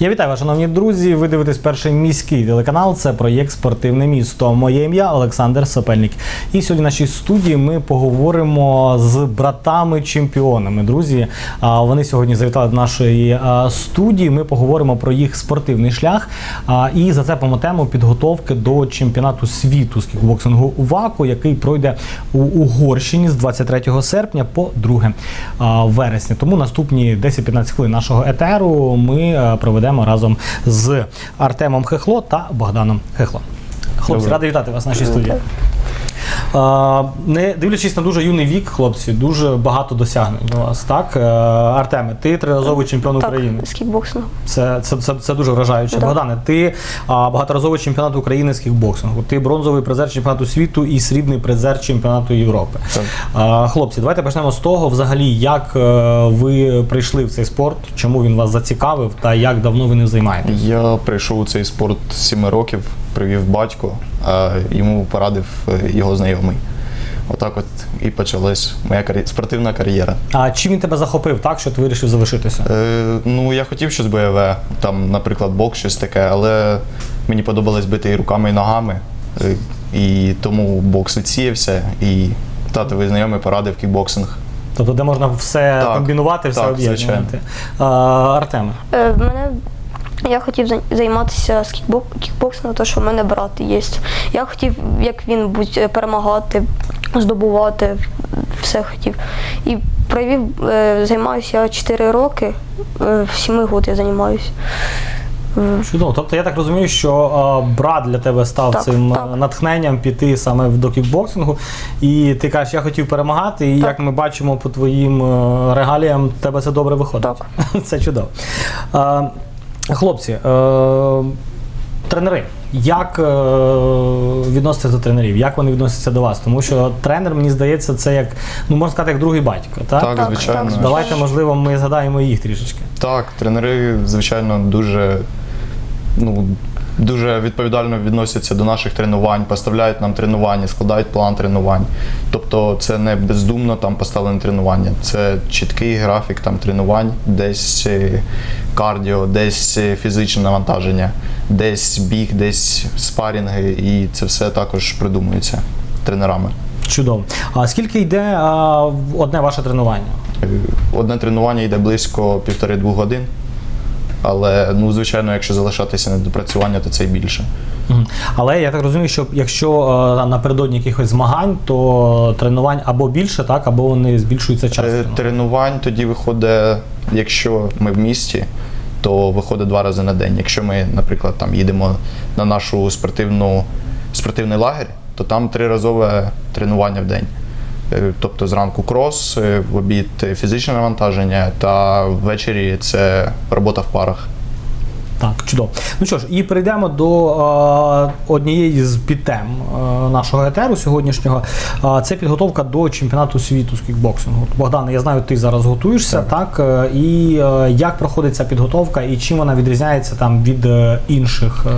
Я вітаю шановні друзі. Ви дивитесь перший міський телеканал. Це проєкт Спортивне місто. Моє ім'я Олександр Сопельник. І сьогодні в нашій студії ми поговоримо з братами-чемпіонами. Друзі, вони сьогодні завітали до нашої студії. Ми поговоримо про їх спортивний шлях і зацепимо тему підготовки до чемпіонату світу з кікбоксингу у ВАКу, який пройде у Угорщині з 23 серпня по 2 вересня. Тому наступні 10-15 хвилин нашого етеру ми е, проведемо разом з Артемом Хехло та Богданом Хехло. Хлопці, радий вітати вас в нашій студії. Не дивлячись на дуже юний вік, хлопці, дуже багато досягнень у вас. Так, Е, Артеме, ти триразовий чемпіон Так, України. з кікбоксингу. Це, це, це, це дуже вражаюче. Да. Богдане, ти багаторазовий чемпіонат України з кікбоксингу. Ти бронзовий призер чемпіонату світу і срібний призер чемпіонату Європи. Так. Хлопці, давайте почнемо з того, взагалі, як е, ви прийшли в цей спорт, чому він вас зацікавив та як давно ви ним займаєтесь. Я прийшов у цей спорт з 7 років, привів батько, а йому порадив е, його знайомий. Отак от і почалась моя кар'є- спортивна кар'єра. А чим він тебе захопив так, що ти вирішив залишитися? Е, ну, я хотів щось бойове, там, наприклад, бокс, щось таке, але мені подобалось бити і руками, і ногами. Е, і тому бокс відсіявся, і татовий знайомий порадив кікбоксинг. Тобто, де можна все Так, комбінувати, все об'єднувати. А, Е, мене я хотів зай- займатися з кікбок, кікбоксингом, тому що в мене брат є. Я хотів, як він будь перемагати, здобувати, все хотів. І провів, е, займаюся я 4 роки, е, в 7 років я займаюся. Е, чудово. Тобто я так розумію, що брат для тебе став Так, цим так. натхненням піти саме до кікбоксингу. І ти кажеш, я хотів перемагати, і Так. як ми бачимо по твоїм е, регаліям, тебе це добре виходить. Так. Це чудово. Хлопці, е, тренери. Як е, відноситися до тренерів? Як вони відносяться до вас? Тому що тренер, мені здається, це як, ну можна сказати, як другий батько. Так? Так, Так, звичайно. так, Давайте, можливо, ми згадаємо їх трішечки. Так, тренери, звичайно, дуже, ну, дуже відповідально відносяться до наших тренувань, поставляють нам тренування, складають план тренувань. Тобто це не бездумно там поставлене тренування. Це чіткий графік там тренувань, десь е, кардіо, десь е, фізичне навантаження, десь біг, десь спарінги, і це все також придумується тренерами. Чудово. А скільки йде а, одне ваше тренування? Е, Одне тренування йде близько півтори-двох годин. Але, ну, звичайно, якщо залишатися на допрацювання, то це й більше. Але я так розумію, що якщо е, напередодні якихось змагань, то тренувань або більше, так, або вони збільшуються. Е, тренувань. Тренувань тоді виходить, якщо ми в місті, то виходить два рази на день. Якщо ми, наприклад, там їдемо на нашу спортивну, спортивний лагерь, то там триразове тренування в день. Е, Тобто зранку крос, е, в обід фізичне навантаження, та ввечері це робота в парах. Так, чудово. Ну що ж, і перейдемо до е, однієї з підтем е, нашого етеру сьогоднішнього. Е, це підготовка до чемпіонату світу з кікбоксингу. Богдане, я знаю, ти зараз готуєшся, так? Е, І е, як проходить ця підготовка, і чим вона відрізняється там від е, інших е,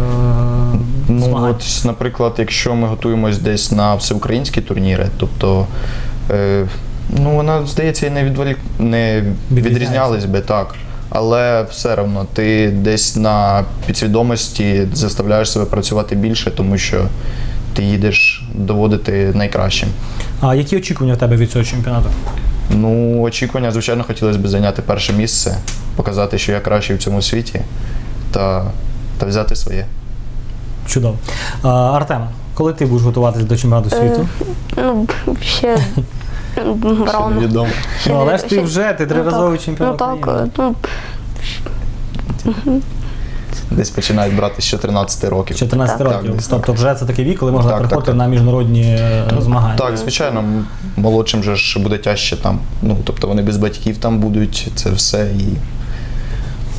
Ну, змагань? от, наприклад, якщо ми готуємось десь на всеукраїнські турніри, тобто, е, ну, вона, здається, і не, відволік... не відрізнялись би так. Але все одно ти десь на підсвідомості заставляєш себе працювати більше, тому що ти їдеш доводити найкращим. А які очікування в тебе від цього чемпіонату? Ну, очікування, звичайно, хотілося б зайняти перше місце, показати, що я кращий в цьому світі, та, та взяти своє. Чудово. Е, Артем, коли ти будеш готуватися до чемпіонату світу? Ну, ще Ще невідомо. Ну, але ж ти вже, ти ну, триразовий так. чемпіон Ну так, України. ну, Десь починають брати з 14 років. 14 Так. років. Так, десь так. тобто вже це такий вік, коли можна Так, так, приходити так. на міжнародні е, змагання. Так, звичайно, м- молодшим же ж буде тяжче там. Ну, тобто вони без батьків там будуть, це все і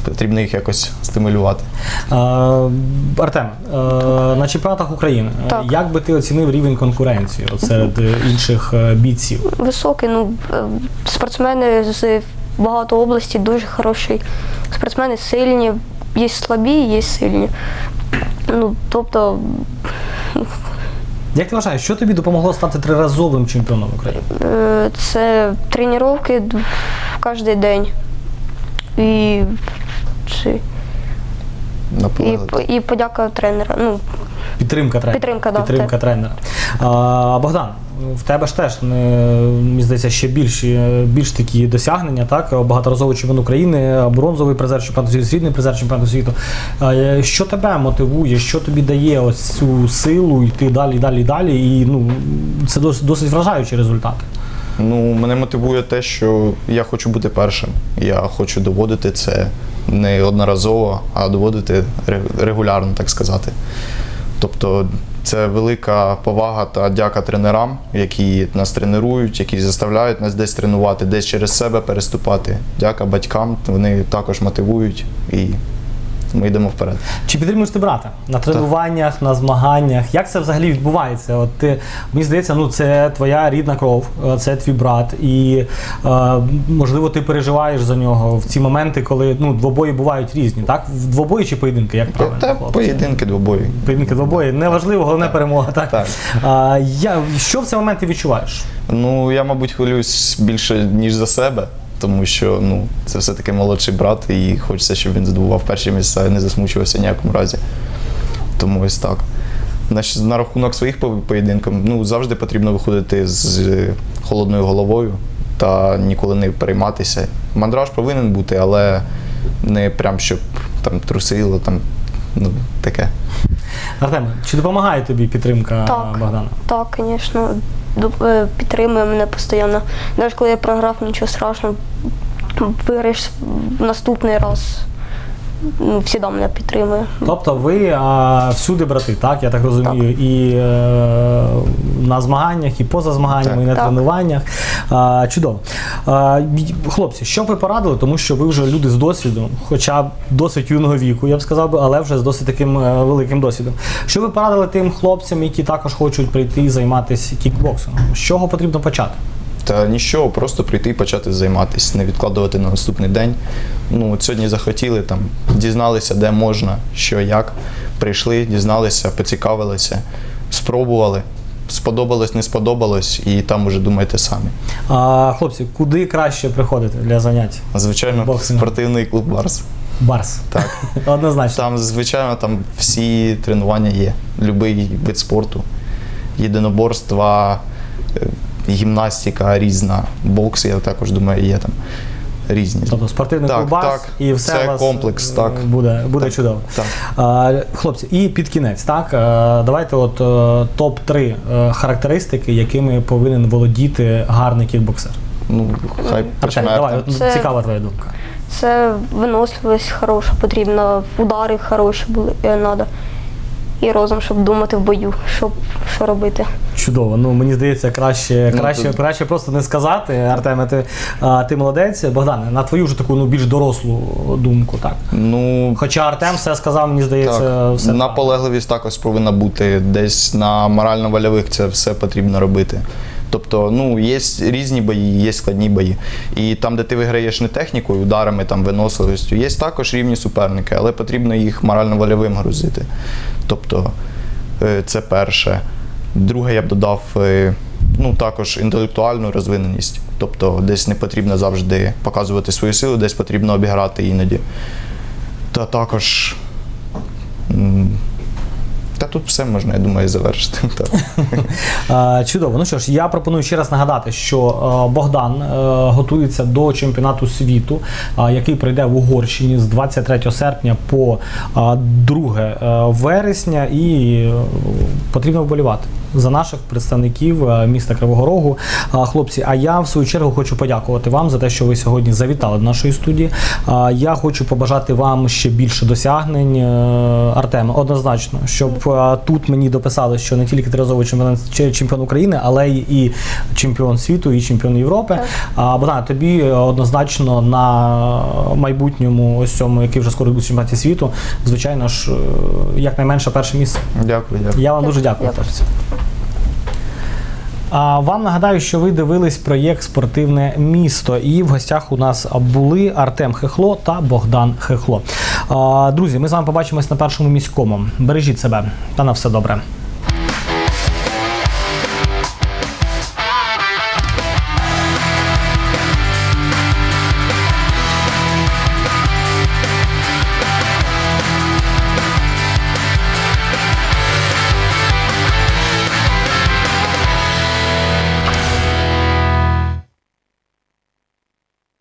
потрібно їх якось стимулювати. Е, Артем, е, на чемпіонатах України е, Так. як би ти оцінив рівень конкуренції серед інших бійців? високий. Ну, спортсмени з багато областей дуже хороші. Спортсмени сильні, є слабі, є сильні. Ну, тобто, Як ти вважаєш, що тобі допомогло стати триразовим чемпіоном України? це тренування кожен день. І І, і подяка тренера. Ну, Підтримка тренера. Підтримка, да, Підтримка тренера. А, Богдан, в тебе ж теж не мені здається ще більші, більш такі досягнення, так? Багаторазовий чемпіон України, бронзовий призер чемпіонату світу, срібний призер чемпіонату світу. А, е, Що тебе мотивує, що тобі дає ось цю силу йти далі, далі, далі? І ну це досить, досить вражаючі результати. Ну, мене мотивує те, що я хочу бути першим. Я хочу доводити це не одноразово, а доводити регулярно, так сказати. Тобто це велика повага та дяка тренерам, які нас тренують, які заставляють нас десь тренувати, десь через себе переступати. Дяка батькам, вони також мотивують і ми йдемо вперед. Чи підтримуєш ти брата на тренуваннях, на змаганнях? Як це взагалі відбувається? От ти мені здається, ну це твоя рідна кров, е, це твій брат, і е, можливо ти переживаєш за нього в ці моменти, коли ну двобої бувають різні, так? Двобої чи поєдинки, як правильно? Та поєдинки двобої. Поєдинки двобої, неважливо, головне перемога. Так? Так. А, я, що в цей момент ти відчуваєш? Ну, я, мабуть, хвилююсь більше, ніж за себе, тому що ну, це все-таки молодший брат, і хочеться, щоб він здобував перші місця і не засмучувався в ніякому разі. Тому ось так. На, на рахунок своїх поєдинків, ну, завжди потрібно виходити з холодною головою та ніколи не перейматися. Мандраж повинен бути, але не прям щоб там трусило, там, ну, таке. Артем, чи допомагає тобі підтримка Так. Богдана? так, звісно, підтримує мене постійно. Навіть коли я програв, нічого страшного. Виграєш в наступний раз. Ну, всіда мене підтримує. Тобто ви а, всюди брати, так? Я так розумію, і е, на змаганнях, і поза змаганнями, Так. і на Так. тренуваннях. А, чудово. Хлопці, що б ви порадили, тому що ви вже люди з досвідом, хоча б досить юного віку, я б сказав би, але вже з досить таким е, великим досвідом. Що ви порадили тим хлопцям, які також хочуть прийти і займатися кікбоксингом? З чого потрібно почати? Та нічого, просто прийти і почати займатися, не відкладувати на наступний день. Ну, от сьогодні захотіли, там, дізналися, де можна, що як. Прийшли, дізналися, поцікавилися, спробували. Сподобалось, не сподобалось, і там уже думайте самі. А, хлопці, куди краще приходити для занять? Звичайно, Боксингом. спортивний клуб Барс. Барс. Так. Однозначно. Там, звичайно, там всі тренування є. Любий вид спорту. Єдиноборства, е, гімнастика різна, бокс, я також думаю, є там різні. Тобто спортивний Так, клуб «Барс» так. і все Це у вас комплекс, е, так. буде, буде Так, чудово. так. А, хлопці, і під кінець, так е, давайте от е, топ 3 характеристики, якими повинен володіти гарний кікбоксер. Ну, хай починає. давай, от, Це- цікава твоя думка. Це виносливість хороша потрібна, удари хороші були треба. І розум, щоб думати в бою, щоб що робити. Чудово. Ну мені здається, краще, Ну, краще, краще просто не сказати. Артеме, ти, а, ти молодець. Богдане, на твою вже таку ну більш дорослу думку, так. Ну, Хоча Артем все сказав, мені здається, так, все. наполегливість також повинна бути. Десь на морально-вольових це все потрібно робити. Тобто, ну, є різні бої, є складні бої. І там, де ти виграєш не технікою, ударами, там, виносливістю, є також рівні суперники, але потрібно їх морально-вольовим грузити. Тобто, е, це перше. Друге, я б додав е, ну, також інтелектуальну розвиненість. Тобто, десь не потрібно завжди показувати свою силу, десь потрібно обіграти іноді. Та також. Та тут все можна, я думаю, завершити. Чудово. Ну що ж, я пропоную ще раз нагадати, що е, Богдан е, готується до чемпіонату світу, який пройде в Угорщині з 23 серпня по е, 2 е, вересня, і потрібно вболівати. За наших представників е, міста Кривого Рогу. А, Хлопці, а я в свою чергу хочу подякувати вам за те, що ви сьогодні завітали до нашої студії. Я хочу побажати вам ще більше досягнень, е, Артема, однозначно, щоб е, тут мені дописали, що не тільки триразовий чемпіон, чемпіон України, але й і чемпіон світу, і чемпіон Європи. А Богдан, тобі однозначно на майбутньому ось цьому, який вже скоро буде чемпіонаті світу, звичайно ж, якнайменше перше місце. Дякую, дякую. Я вам дуже дякую. Дякую. А вам нагадаю, що ви дивились проєкт Спортивне місто. І в гостях у нас були Артем Хехло та Богдан Хехло. Друзі, ми з вами побачимось на першому міському. Бережіть себе та на все добре.